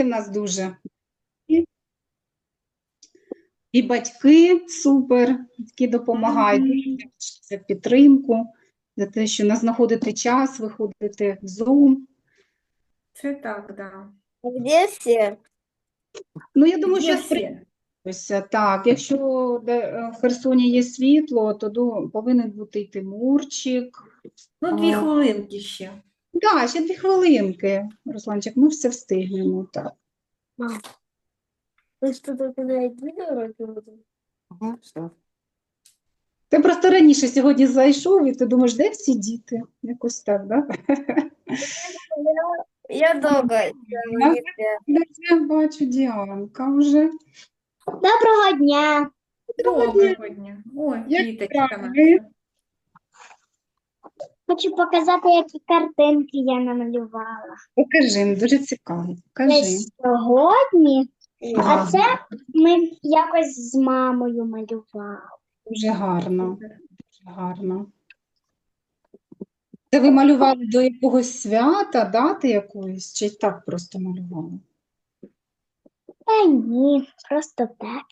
в нас дуже. І батьки супер, які допомагають за підтримку, за те, що не знаходите час, виходите в Zoom. Це так, да. Где все? Ну, я думаю, Є що всі. Так, якщо е, в Херсоні є світло, то повинен бути і Тимурчик. Ну, дві А. хвилинки ще. Так, ще дві хвилинки, Русланчик, ми все встигнемо. Так. Мам, вы что, только на видео уроки? Ага, все. Ти просто раніше сьогодні зайшов, і ти думаєш, де всі діти? Якось так, да? Я долго Да? Я бачу Діанка вже. Доброго дня. Доброго дня. Справи? наша. Хочу показати, які картинки я намалювала. Покажи, ну, дуже цікаво. Покажи. Сьогодні, а це ми якось з мамою малювали. Дуже гарно, дуже гарно. Це ви малювали до якогось свята, дати якоїсь, чи так просто малювали? Та ні, просто так.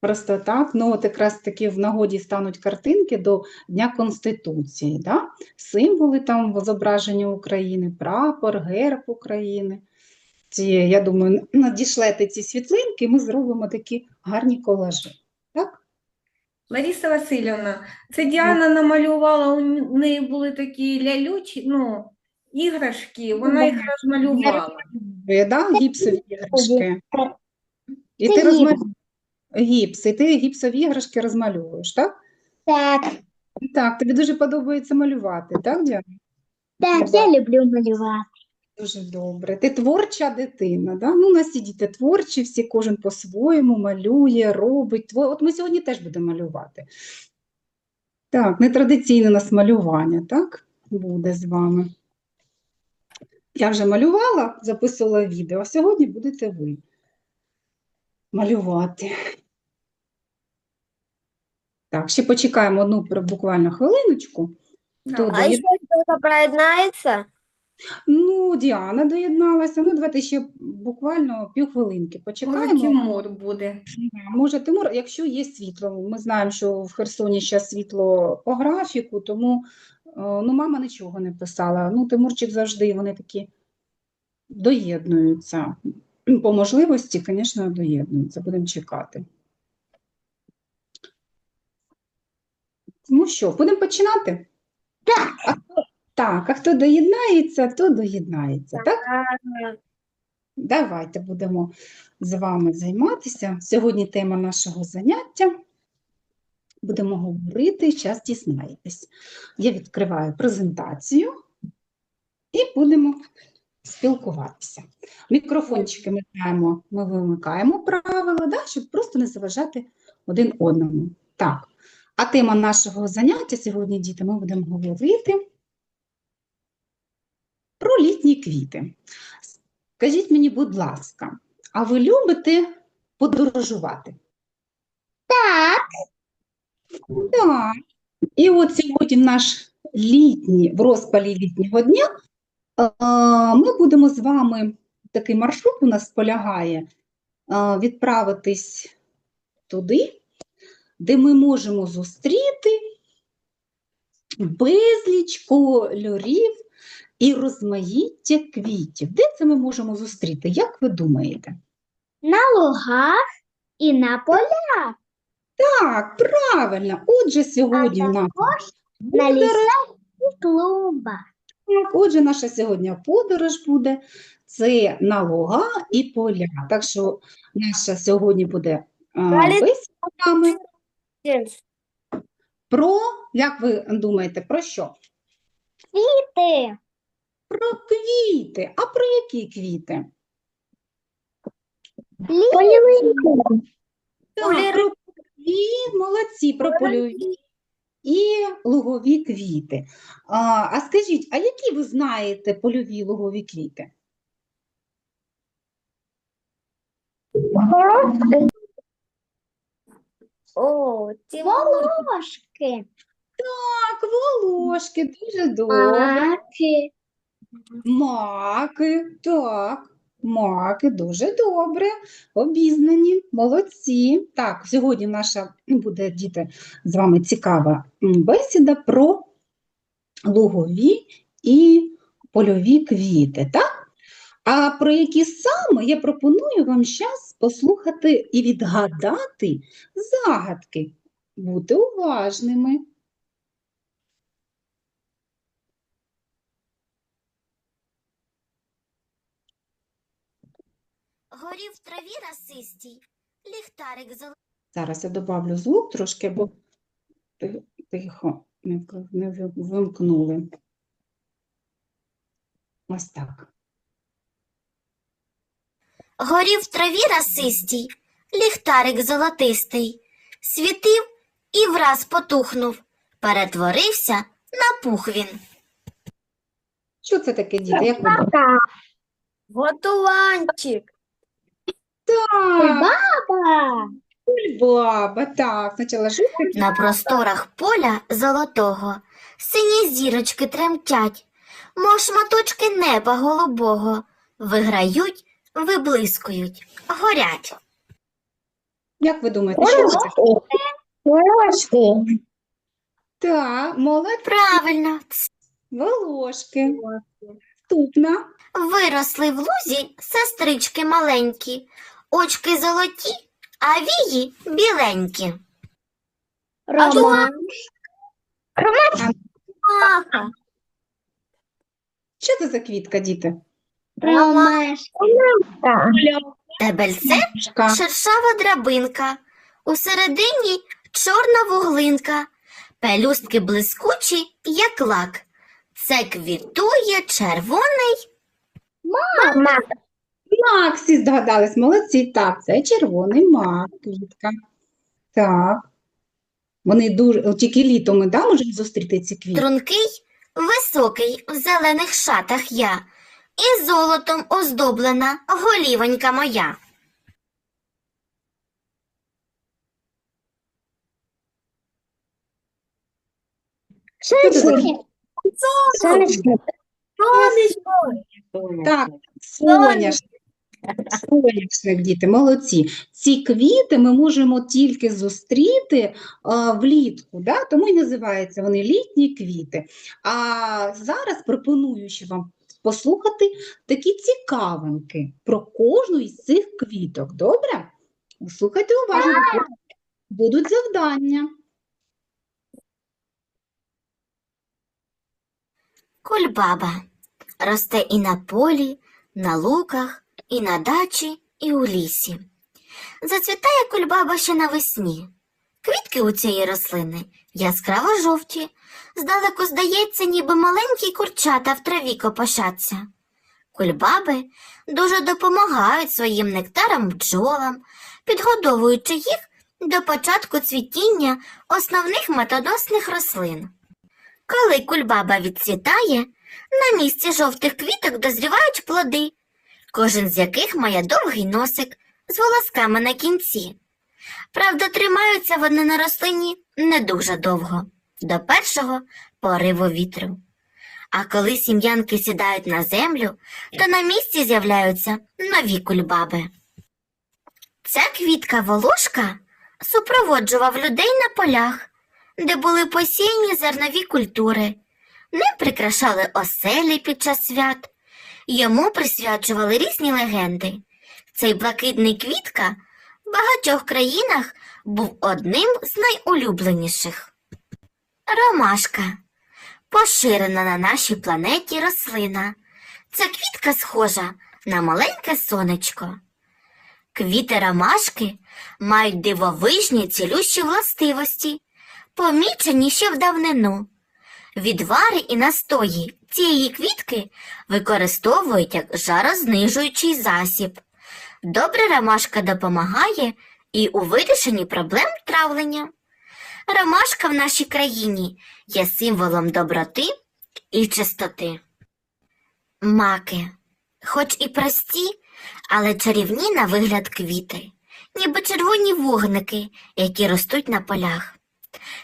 Просто так, ну от якраз таки в нагоді стануть картинки до Дня Конституції, да? Символи там зображення України, прапор, герб України. Ці, я думаю, надішлете ці світлинки, ми зробимо такі гарні колажі. Так? Лариса Васильівна, це Діана намалювала, у неї були такі лялючі, ну, іграшки, вона їх розмалювала. Да? Гіпсові іграшки. І ти гіпс. Гіпс, і ти гіпсові іграшки розмальовуєш, так? Так, Так, тобі дуже подобається малювати, так, Діана? так, я люблю малювати. Дуже добре. Ти творча дитина, да? Ну, у нас всі діти творчі, всі кожен по-своєму малює, робить. Тво- От ми сьогодні теж будемо малювати. Так, нетрадиційне у нас малювання, так? Буде з вами. Я вже малювала, записувала відео, а сьогодні будете ви малювати. Так, ще почекаємо одну буквально хвилиночку. Хто А доєд- еще кто-то? Ну, Діана доєдналася. Ну, давайте ще буквально півхвилинки Може, почекаємо. Тимур буде. Може, Тимур, якщо є світло, ми знаємо, що в Херсоні зараз світло по графіку, тому е, ну, мама нічого не писала. Ну, Тимурчик завжди вони такі доєднуються. По можливості, звісно, доєднуються. Будемо чекати. Ну що, будемо починати? Так. А хто, так, а хто доєднається, то доєднається. Так? Давайте будемо з вами займатися. Сьогодні тема нашого заняття. Будемо говорити, час дізнаєтесь. Я відкриваю презентацію і будемо спілкуватися. Мікрофончики ми знаємо, ми вимикаємо правила, да, щоб просто не заважати один одному. Так, а тема нашого заняття сьогодні, діти, ми будемо говорити про літні квіти. Скажіть мені, будь ласка, а ви любите подорожувати? Так, Так. І от сьогодні наш літній, в розпалі літнього дня, ми будемо з вами, такий маршрут у нас полягає, відправитись туди, де ми можемо зустріти безліч кольорів і розмаїття квітів. Де це ми можемо зустріти? Як ви думаєте? на лугах і на полях, Так, правильно. Отже, сьогодні в нас на лісах і клумбах. Отже, наша сьогодні подорож буде це на луга і поля. Так що наша сьогодні буде а, Далі- з вами про, як ви думаєте, про що? Квіти. Про квіти. А про які квіти? Польові. Так, про польові, молодці, про польові і лугові квіти. А, а скажіть, а які ви знаєте польові лугові квіти? О, ці волошки. Так, волошки, дуже добре. Маки. Маки, так. Маки, дуже добре, обізнані, молодці. Так, сьогодні наша буде, діти, з вами цікава бесіда про лугові і польові квіти, так? А про які саме я пропоную вам зараз послухати і відгадати загадки. Бути уважними. Горів в траві расистій, ліхтарик золотий. Зараз я добавлю звук трошки, бо тихо не вимкнули. Ось так. Горів в траві расистій, ліхтарик золотистий, світив і враз потухнув, перетворився на пух він. Що це таке, діти? Як ви думаєте? Готуванчик. Так, Баба. баба, так. Спочатку жовтий, На просторах поля золотого сині зірочки тремтять, мов шматочки неба голубого, виграють, виблискують, горять. Як ви думаєте, що це? Ложки. Так, молодці, Правильно, волошки. Наступна. Виросли в лузі сестрички маленькі, очки золоті, а вії біленькі. Роман. Що це за квітка, діти? Ромашка. Дебельце шершава драбинка, усередині чорна вуглинка, пелюстки блискучі, як лак. Це квітує червоний. Мама. Мак, всі здогадались, молодці. Так, це червоний мак, квітка. Так. Вони дуже, тільки літом ми да, можемо зустріти ці квіти. Трункий, високий, в зелених шатах я, і золотом оздоблена голівонька моя. Це? Сонечко. Так, соняшник. Соняшник, діти, молодці. Ці квіти ми можемо тільки зустріти а, влітку, да? тому і називаються вони літні квіти. А зараз пропоную ще вам послухати такі цікавинки про кожну із цих квіток. Добре? Слухайте уважно, будуть завдання. Кульбаба росте і на полі, на луках, і на дачі, і у лісі. Зацвітає кульбаба ще навесні. Квітки у цієї рослини яскраво жовті, здалеку здається, ніби маленькі курчата в траві копошаться. Кульбаби дуже допомагають своїм нектарам бджолам, підгодовуючи їх до початку цвітіння основних методосних рослин. Коли кульбаба відцвітає, на місці жовтих квіток дозрівають плоди, кожен з яких має довгий носик з волосками на кінці. Правда, тримаються вони на рослині не дуже довго, до першого пориву вітру. А коли сім'янки сідають на землю, то на місці з'являються нові кульбаби. Ця квітка волошка супроводжував людей на полях, де були посіяні зернові культури. Ним прикрашали оселі під час свят, йому присвячували різні легенди. Цей блакитний квітка в багатьох країнах був одним з найулюбленіших. Ромашка поширена на нашій планеті рослина. Ця квітка схожа на маленьке сонечко. Квіти ромашки мають дивовижні цілющі властивості, помічені ще в давнину. Відвари і настої цієї квітки використовують як жарознижуючий засіб. Добре ромашка допомагає і у вирішенні проблем травлення. Ромашка в нашій країні є символом доброти і чистоти. Маки, хоч і прості, але чарівні на вигляд квіти, ніби червоні вогники, які ростуть на полях.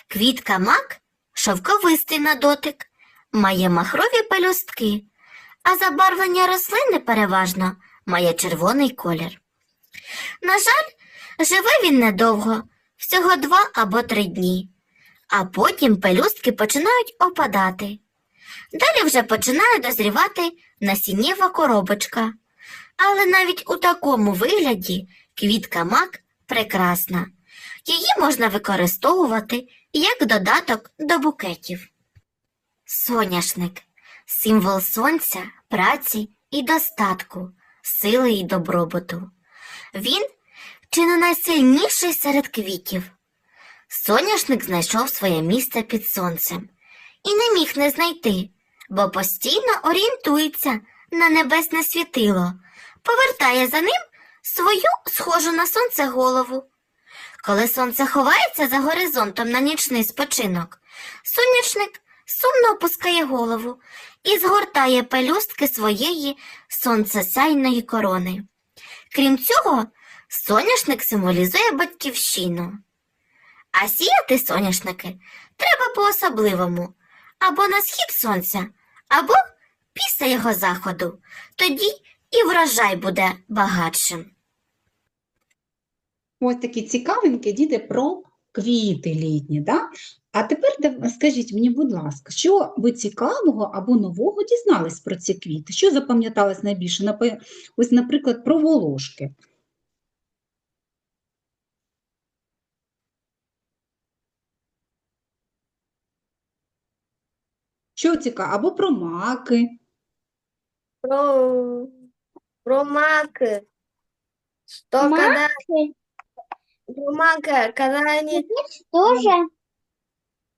Квітка мак шовковистий на дотик, має махрові пелюстки, а забарвлення рослини переважно має червоний колір. На жаль, живе він недовго, всього два або три дні, а потім пелюстки починають опадати. Далі вже починає дозрівати насіннєва коробочка. Але навіть у такому вигляді квітка мак прекрасна. Її можна використовувати як додаток до букетів. Соняшник символ сонця, праці і достатку, сили і добробуту. Він чи не найсильніший серед квітів. Соняшник знайшов своє місце під сонцем і не міг не знайти, бо постійно орієнтується на небесне світило, повертає за ним свою схожу на сонце голову. Коли сонце ховається за горизонтом на нічний спочинок, сонячник сумно опускає голову і згортає пелюстки своєї сонцесяйної корони. Крім цього, соняшник символізує батьківщину. А сіяти соняшники треба по-особливому або на схід сонця, або після його заходу. Тоді і врожай буде багатшим. Ось такі цікавинки, діти, про квіти літні. Да? А тепер скажіть мені, будь ласка, що ви цікавого або нового дізнались про ці квіти? Що запам'яталось найбільше? Ось, наприклад, про волошки. Що цікаво? Або про маки. Про, про маки. Что когда... Про мака, когда они Тоже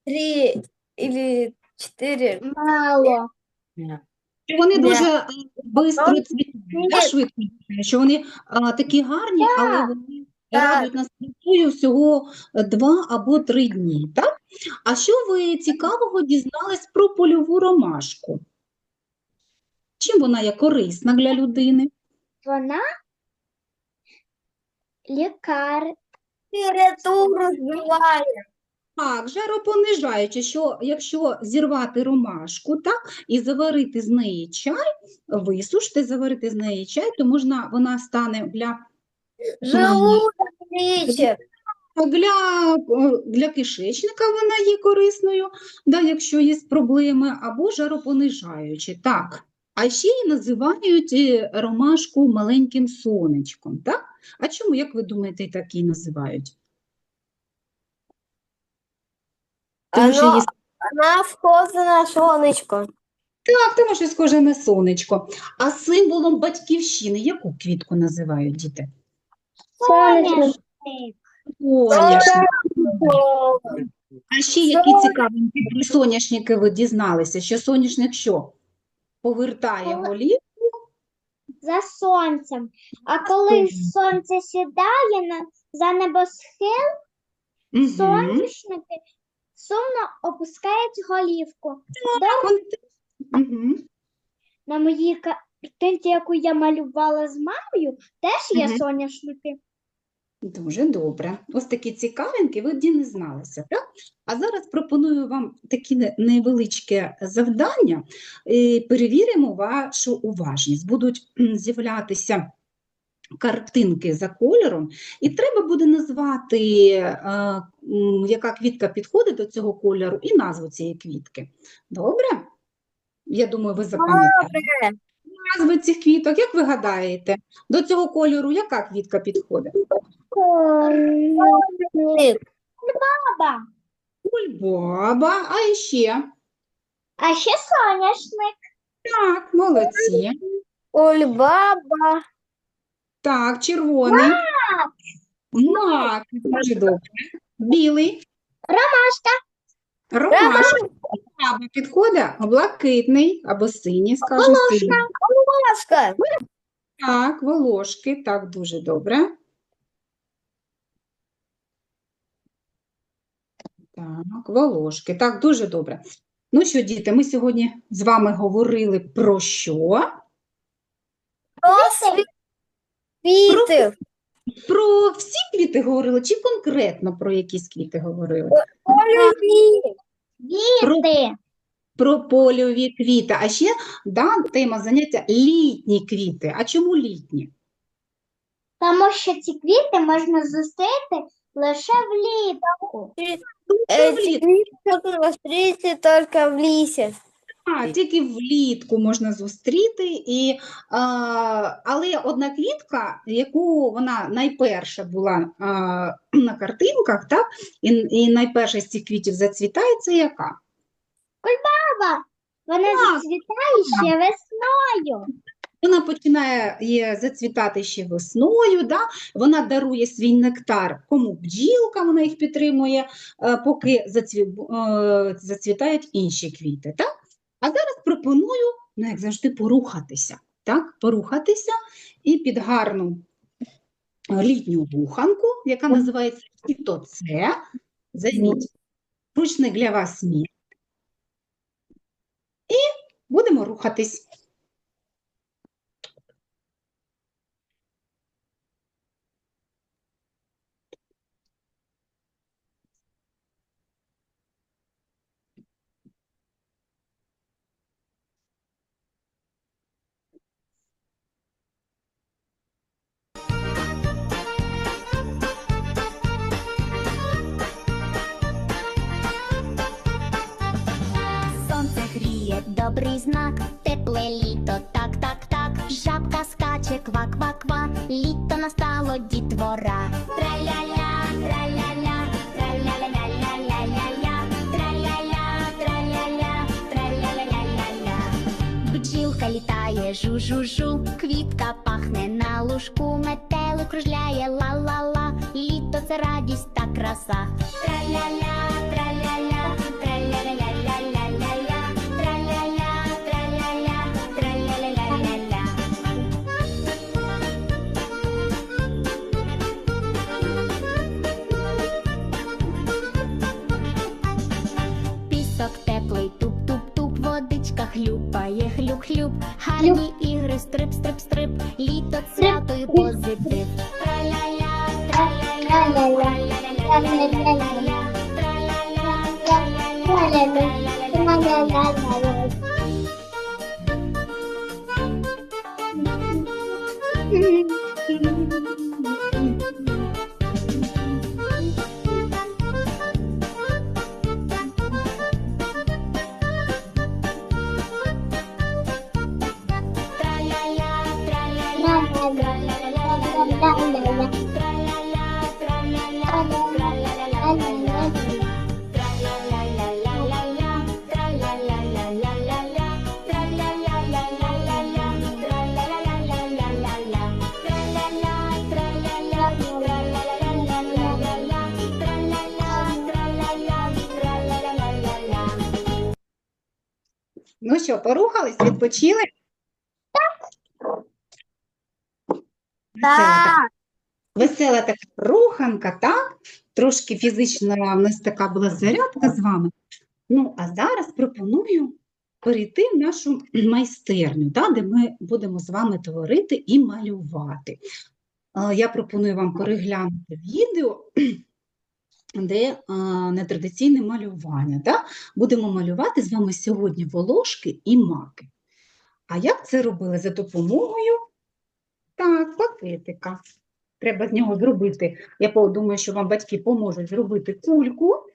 три или четыре. мало. Що вони дуже швидко Ні. цвітуть, швидко цвітуть, що вони а, такі гарні, але вони Так. радують нас красою всього е, два або три дні. Так? А що ви цікавого дізнались про польову ромашку? Чим вона є корисна для людини? Вона лікар. Температуру сбивает. Так, жаропонижаюче, що якщо зірвати ромашку так, і заварити з неї чай, висушити, заварити з неї чай, то можна, вона стане для Желудок лечит. Для, для кишечника вона є корисною, да, якщо є проблеми, або жаропонижаючі. Так. А ще й називають е, ромашку маленьким сонечком. Так? А чому, як ви думаєте, так і називають? Тому що Оно- є Она вхожа на солнышко. так, тому що схоже на сонечко. А символом батьківщини яку квітку називають діти? Соняшник. Соняшник. А ще які цікавинки про соняшники ви дізналися, що соняшник що? Повертає голів? За сонцем. А коли сонце сідає на, за небосхил, Мгм. соняшники сумно опускають голівку. На моїй картинці, яку я малювала з мамою, теж є Мгм. соняшники. Дуже добре. Ось такі цікавинки ви дізналися, так? А зараз пропоную вам таке не- невеличке завдання. Е, Перевіримо вашу уважність. Будуть з'являтися картинки за кольором, і треба буде назвати, е, яка квітка підходить до цього кольору, і назву цієї квітки. Добре? Я думаю, ви запам'ятаєте. Назви цих квіток, як ви гадаєте, до цього кольору яка квітка підходить? Баба. Бульбаба, а ще? А ще соняшник. Так, молодці. Ульбаба. Так, червоний. Мак, дуже добре. Білий. Ромашка. Ромашка. Баба підходить. Блакитний або синій, скажу синій. Ласка. Так, волошки. Так, дуже добре. Так, волошки. Так, дуже добре. Ну що, діти, ми сьогодні з вами говорили про що? Квіти. Про всі квіти говорили чи конкретно про якісь квіти говорили? Полюбі. Про Віти. про польові квіти. А ще да, тема заняття літні квіти. А чому літні? Тому що ці квіти можна зустріти лише влітку. Э, Влітку. Можно встретить только в лисе. А, тільки влітку можна зустріти, і, а, але одна квітка, яку вона найперша була а, на картинках, так, і, і найперша з цих квітів зацвітає, це яка? Баба, вона Так. зацвітає ще весною. Вона починає зацвітати ще весною, да? вона дарує свій нектар кому бджілка, вона їх підтримує, е, поки е, зацвітають інші квіти. Так? А зараз пропоную, ну, як завжди, порухатися. Так? Порухатися і під гарну літню руханку, яка називається Це, займіть ручний для вас місце. І будемо рухатись. Добрий знак, тепле літо, так, так, так. Жабка скаче, ква, ква, ква. Літо настало дітвора. Траля-ля, траля-ля, траля-ля-ля-ля-ля-ля. Траля-ля, траля-ля, траля-ля-ля-ля-ля. Бджілка літає, жу-жу-жу, квітка пахне на лужку, метелик кружляє, ла-ла-ла. Літо це радість та краса. Траля-ля, Ну що, порухались, відпочили? Весела весела така руханка, так? Трошки фізична в нас така була зарядка з вами. Ну, а зараз пропоную перейти в нашу майстерню, да, де ми будемо з вами творити і малювати. Е, Я пропоную вам переглянути відео, де нетрадиційне малювання. Да? Будемо малювати з вами сьогодні волошки і маки. А як це робили? За допомогою так, пакетика. Треба з нього зробити. Я думаю, що вам батьки поможуть зробити кульку.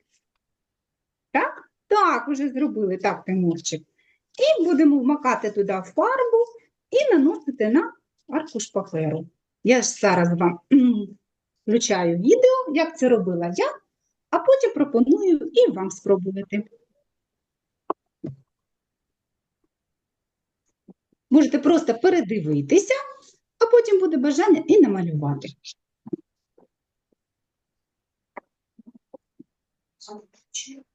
Так? Так, вже зробили. Так, Тимурчик. І будемо вмакати туди фарбу і наносити на аркуш паперу. Я ж зараз вам включаю відео, як це робила я, а потім пропоную і вам спробувати. Можете просто передивитися, а потім буде бажання і намалювати. Thank.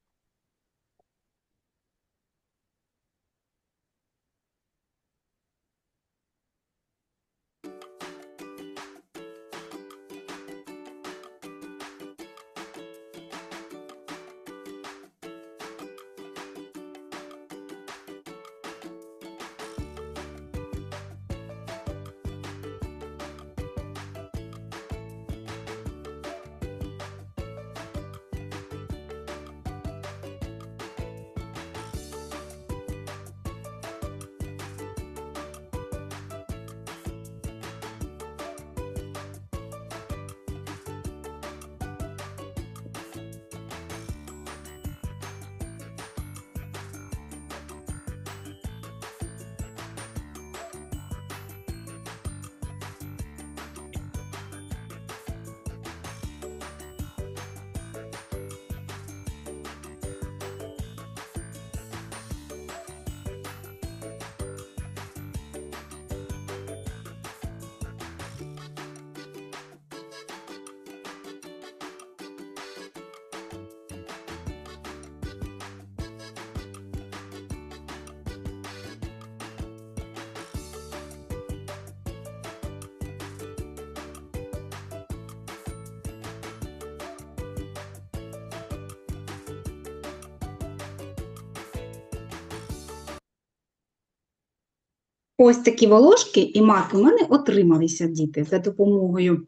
Ось такі волошки і маки у мене отрималися діти за допомогою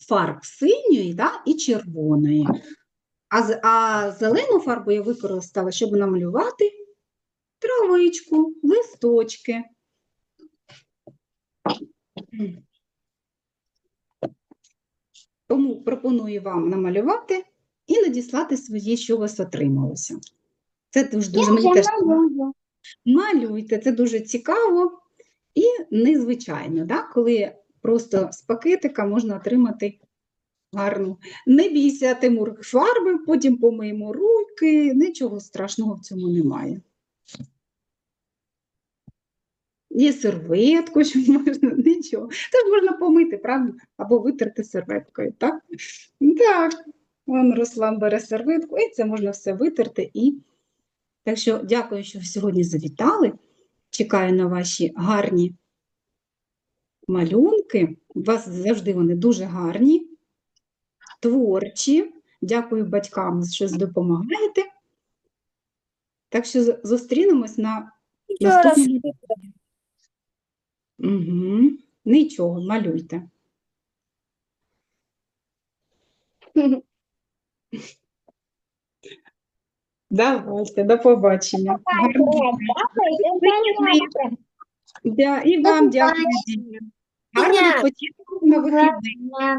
фарб синьої да, і червоної. А, а зелену фарбу я використала, щоб намалювати травичку, листочки. Тому пропоную вам намалювати і надіслати свої, що у вас отрималося. Це дуже, дуже мені теж малюю. Малюйте, це дуже цікаво і незвичайно, да? коли просто з пакетика можна отримати гарну. Не бійся, Тимур, фарби, потім помиємо руки, нічого страшного в цьому немає. Є серветку, що можна, нічого. Теж можна помити, правда? Або витерти серветкою, так? Так, вон Руслан бере серветку, і це можна все витерти і так що дякую, що сьогодні завітали. Чекаю на ваші гарні малюнки. У вас завжди вони дуже гарні, творчі. Дякую батькам, що допомагаєте. Так що зустрінемось на наступному. Угу. Нічого, малюйте. Давайте, до побачення. Дя- І вам дякую. Гарного Дня. на вихідних.